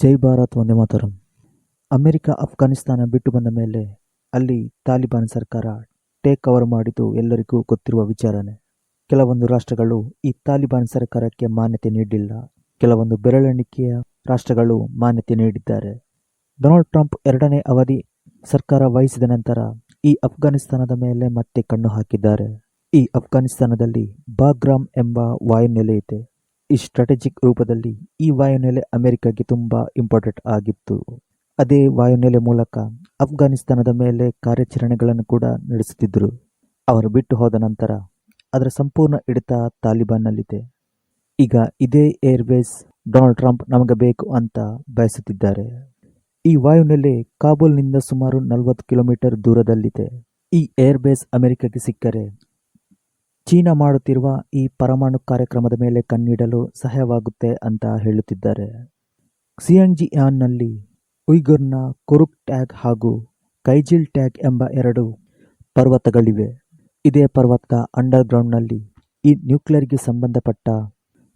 ಜೈ Bharat, Vande Mataram. America, Afghanistan ಬಿಟ್ಟು ಬಂದ ಮೇಲೆ ಅಲ್ಲಿ ತಾಲಿಬಾನ್ ಸರ್ಕಾರ ಟೇಕ್ ಓವರ್ ಮಾಡಿದ್ದು ಎಲ್ಲರಿಗೂ ಗೊತ್ತಿರುವ ವಿಚಾರನೆ. ಕೆಲವೊಂದು ರಾಷ್ಟ್ರಗಳು ಈ ತಾಲಿಬಾನ್ ಸರ್ಕಾರಕ್ಕೆ ಮಾನ್ಯತೆ ನೀಡಿಲ್ಲ. ಕೆಲವೊಂದು ಬೆರಳೆಣಿಕೆಯ ರಾಷ್ಟ್ರಗಳು ಮಾನ್ಯತೆ ನೀಡಿದ್ದಾರೆ. ಡೊನಾಲ್ಡ್ ಟ್ರಂಪ್ ಎರಡನೇ ಅವಧಿ ಸರ್ಕಾರ ವಹಿಸಿದ ನಂತರ ಈ ಅಫ್ಘಾನಿಸ್ತಾನದ ಮೇಲೆ ಮತ್ತೆ ಕಣ್ಣು ಹಾಕಿದ್ದಾರೆ. ಈ ಅಫ್ಘಾನಿಸ್ತಾನದಲ್ಲಿ ಬಾಗ್ರಾಮ್ ಎಂಬ ವಾಯುನೆಲೆ ಇದೆ. ಈ ಸ್ಟ್ರಾಟಜಿಕ್ ರೂಪದಲ್ಲಿ ಈ ವಾಯುನೆಲೆ ಅಮೆರಿಕಗೆ ತುಂಬ ಇಂಪಾರ್ಟೆಂಟ್ ಆಗಿತ್ತು. ಅದೇ ವಾಯುನೆಲೆ ಮೂಲಕ ಅಫ್ಘಾನಿಸ್ತಾನದ ಮೇಲೆ ಕಾರ್ಯಾಚರಣೆಗಳನ್ನು ಕೂಡ ನಡೆಸುತ್ತಿದ್ದರು. ಅವರು ಬಿಟ್ಟು ಹೋದ ನಂತರ ಅದರ ಸಂಪೂರ್ಣ ಹಿಡಿತ ತಾಲಿಬಾನ್ನಲ್ಲಿದೆ. ಈಗ ಇದೇ ಏರ್ವೇಸ್ ಡೊನಾಲ್ಡ್ ಟ್ರಂಪ್ ನಮಗೆ ಬೇಕು ಅಂತ ಬಯಸುತ್ತಿದ್ದಾರೆ. ಈ ವಾಯುನೆಲೆ ಕಾಬೂಲ್ನಿಂದ ಸುಮಾರು ನಲವತ್ತು ಕಿಲೋಮೀಟರ್ ದೂರದಲ್ಲಿದೆ. ಈ ಏರ್ಬೇಸ್ ಅಮೆರಿಕಕ್ಕೆ ಸಿಕ್ಕರೆ ಚೀನಾ ಮಾಡುತ್ತಿರುವ ಈ ಪರಮಾಣು ಕಾರ್ಯಕ್ರಮದ ಮೇಲೆ ಕಣ್ಣಿಡಲು ಸಹಾಯವಾಗುತ್ತೆ ಅಂತ ಹೇಳುತ್ತಿದ್ದಾರೆ. ಸಿಯಂಜಿಯಾನ್ನಲ್ಲಿ ಉಯ್ಗುರ್ನ ಕುರುಕ್ ಟ್ಯಾಗ್ ಹಾಗೂ ಕೈಜಿಲ್ ಟ್ಯಾಗ್ ಎಂಬ ಎರಡು ಪರ್ವತಗಳಿವೆ. ಇದೇ ಪರ್ವತದ ಅಂಡರ್ಗ್ರೌಂಡ್ನಲ್ಲಿ ಈ ನ್ಯೂಕ್ಲಿಯರ್ಗೆ ಸಂಬಂಧಪಟ್ಟ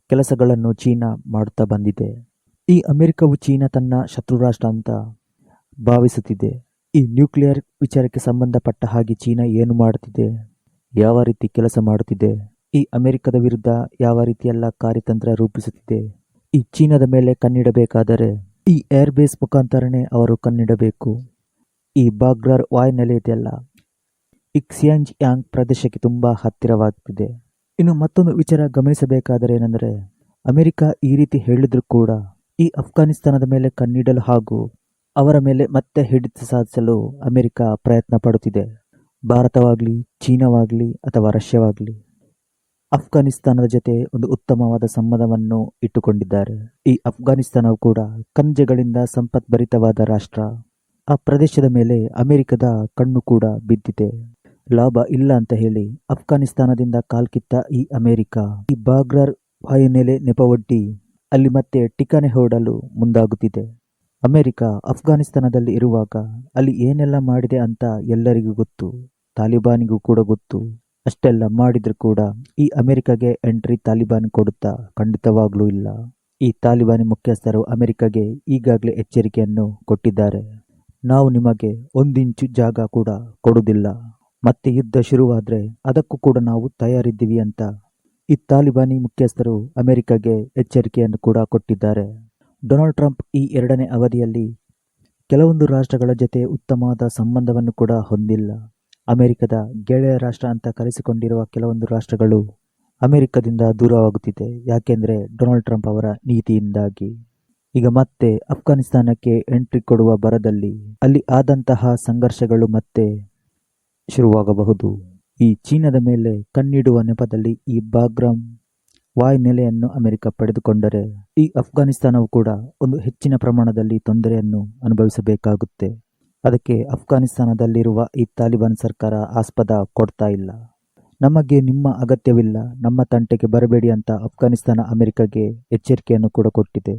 ಕೆಲಸಗಳನ್ನು ಚೀನಾ ಮಾಡುತ್ತಾ ಬಂದಿದೆ. ಈ ಅಮೆರಿಕವು ಚೀನಾ ತನ್ನ ಶತ್ರು ರಾಷ್ಟ್ರ ಅಂತ ಭಾವಿಸುತ್ತಿದೆ. ಈ ನ್ಯೂಕ್ಲಿಯರ್ ವಿಚಾರಕ್ಕೆ ಸಂಬಂಧಪಟ್ಟ ಹಾಗೆ ಚೀನಾ ಏನು ಮಾಡುತ್ತಿದೆ? ಯಾವ ರೀತಿ ಕೆಲಸ ಮಾಡುತ್ತಿದೆ? ಈ ಅಮೆರಿಕದ ವಿರುದ್ಧ ಯಾವ ರೀತಿಯೆಲ್ಲ ಕಾರ್ಯತಂತ್ರ ರೂಪಿಸುತ್ತಿದೆ? ಈ ಚೀನಾದ ಮೇಲೆ ಕಣ್ಣಿಡಬೇಕಾದರೆ ಈ ಏರ್ ಬೇಸ್ ಮುಖಾಂತರನೇ ಅವರು ಕಣ್ಣಿಡಬೇಕು. ಈ ಬಾಗ್ರಾರ್ ವಾಯುನೆಲೆ ಇದೆಯಲ್ಲ? ಇಕ್ಸಿಯಾಂಜ್ ಯಾಂಗ್ ಪ್ರದೇಶಕ್ಕೆ ತುಂಬ ಹತ್ತಿರವಾಗ್ತಿದೆ. ಇನ್ನು ಮತ್ತೊಂದು ವಿಚಾರ ಗಮನಿಸಬೇಕಾದರೆ ಏನೆಂದರೆ, ಅಮೆರಿಕ ಈ ರೀತಿ ಹೇಳಿದ್ರು ಕೂಡ ಈ ಅಫ್ಘಾನಿಸ್ತಾನದ ಮೇಲೆ ಕಣ್ಣಿಡಲು ಹಾಗೂ ಅವರ ಮೇಲೆ ಮತ್ತೆ ಹಿಡಿತ ಸಾಧಿಸಲು ಅಮೆರಿಕ ಪ್ರಯತ್ನ ಪಡುತ್ತಿದೆ. ಭಾರತವಾಗಲಿ, ಚೀನಾವಾಗಲಿ ಅಥವಾ ರಷ್ಯಾವಾಗಲಿ, ಅಫ್ಘಾನಿಸ್ತಾನದ ಜೊತೆ ಒಂದು ಉತ್ತಮವಾದ ಸಂಬಂಧವನ್ನು ಇಟ್ಟುಕೊಂಡಿದ್ದಾರೆ. ಈ ಅಫ್ಘಾನಿಸ್ತಾನವು ಕೂಡ ಖನಿಜಗಳಿಂದ ಸಂಪತ್ಭರಿತವಾದ ರಾಷ್ಟ್ರ. ಆ ಪ್ರದೇಶದ ಮೇಲೆ ಅಮೆರಿಕದ ಕಣ್ಣು ಕೂಡ ಬಿದ್ದಿದೆ. ಲಾಭ ಇಲ್ಲ ಅಂತ ಹೇಳಿ ಅಫ್ಘಾನಿಸ್ತಾನದಿಂದ ಕಾಲ್ಕಿತ್ತ ಈ ಅಮೆರಿಕ. ಈ ಬಾಗ್ರರ್ ವಾಯುನೆಲೆ ನೆಪವೊಡ್ಡಿ ಅಲ್ಲಿ ಮತ್ತೆ ಟಿಕಾಣೆ ಹೊರಡಲು ಮುಂದಾಗುತ್ತಿದೆ. ಅಮೆರಿಕ ಅಫ್ಘಾನಿಸ್ತಾನದಲ್ಲಿ ಇರುವಾಗ ಅಲ್ಲಿ ಏನೆಲ್ಲ ಮಾಡಿದೆ ಅಂತ ಎಲ್ಲರಿಗೂ ಗೊತ್ತು. ತಾಲಿಬಾನಿಗೂ ಕೂಡ ಗೊತ್ತು. ಅಷ್ಟೆಲ್ಲ ಮಾಡಿದ್ರು ಕೂಡ ಈ ಅಮೆರಿಕಗೆ ಎಂಟ್ರಿ ತಾಲಿಬಾನ್ ಕೊಡುತ್ತಾ ಖಂಡಿತವಾಗ್ಲೂ ಇಲ್ಲ. ಈ ತಾಲಿಬಾನಿ ಮುಖ್ಯಸ್ಥರು ಅಮೆರಿಕಗೆ ಈಗಾಗಲೇ ಎಚ್ಚರಿಕೆಯನ್ನು ಕೊಟ್ಟಿದ್ದಾರೆ. ನಾವು ನಿಮಗೆ ಒಂದಿಂಚು ಜಾಗ ಕೂಡ ಕೊಡುವುದಿಲ್ಲ. ಮತ್ತೆ ಯುದ್ಧ ಶುರುವಾದ್ರೆ ಅದಕ್ಕೂ ಕೂಡ ನಾವು ತಯಾರಿದ್ದೀವಿ ಅಂತ ಈ ತಾಲಿಬಾನಿ ಮುಖ್ಯಸ್ಥರು ಅಮೆರಿಕಗೆ ಎಚ್ಚರಿಕೆಯನ್ನು ಕೂಡ ಕೊಟ್ಟಿದ್ದಾರೆ. ಡೊನಾಲ್ಡ್ ಟ್ರಂಪ್ ಈ ಎರಡನೇ ಅವಧಿಯಲ್ಲಿ ಕೆಲವೊಂದು ರಾಷ್ಟ್ರಗಳ ಜೊತೆ ಉತ್ತಮವಾದ ಸಂಬಂಧವನ್ನು ಕೂಡ ಹೊಂದಿಲ್ಲ. ಅಮೆರಿಕದ ಗೆಳೆಯ ರಾಷ್ಟ್ರ ಅಂತ ಕರೆಸಿಕೊಂಡಿರುವ ಕೆಲವೊಂದು ರಾಷ್ಟ್ರಗಳು ಅಮೆರಿಕದಿಂದ ದೂರವಾಗುತ್ತಿದೆ. ಯಾಕೆಂದರೆ ಡೊನಾಲ್ಡ್ ಟ್ರಂಪ್ ಅವರ ನೀತಿಯಿಂದಾಗಿ. ಈಗ ಮತ್ತೆ ಅಫ್ಘಾನಿಸ್ತಾನಕ್ಕೆ ಎಂಟ್ರಿ ಕೊಡುವ ಬರದಲ್ಲಿ ಅಲ್ಲಿ ಆದಂತಹ ಸಂಘರ್ಷಗಳು ಮತ್ತೆ ಶುರುವಾಗಬಹುದು. ಈ ಚೀನಾದ ಮೇಲೆ ಕಣ್ಣಿಡುವ ನೆಪದಲ್ಲಿ ಈ ಬಾಗ್ರಾಮ್ ವಾಯುನೆಲೆಯನ್ನು ಅಮೆರಿಕ ಪಡೆದುಕೊಂಡರೆ ಈ ಅಫ್ಘಾನಿಸ್ತಾನವು ಕೂಡ ಒಂದು ಹೆಚ್ಚಿನ ಪ್ರಮಾಣದಲ್ಲಿ ತೊಂದರೆಯನ್ನು ಅನುಭವಿಸಬೇಕಾಗುತ್ತೆ. ಅದಕ್ಕೆ ಅಫ್ಘಾನಿಸ್ತಾನದಲ್ಲಿರುವ ಈ ತಾಲಿಬಾನ್ ಸರ್ಕಾರ ಆಸ್ಪದ ಕೊಡ್ತಾ ಇಲ್ಲ. ನಮಗೆ ನಿಮ್ಮ ಅಗತ್ಯವಿಲ್ಲ, ನಮ್ಮ ತಂಟೆಗೆ ಬರಬೇಡಿ ಅಂತ ಅಫ್ಘಾನಿಸ್ತಾನ ಅಮೆರಿಕಗೆ ಎಚ್ಚರಿಕೆಯನ್ನು ಕೂಡ ಕೊಟ್ಟಿದೆ.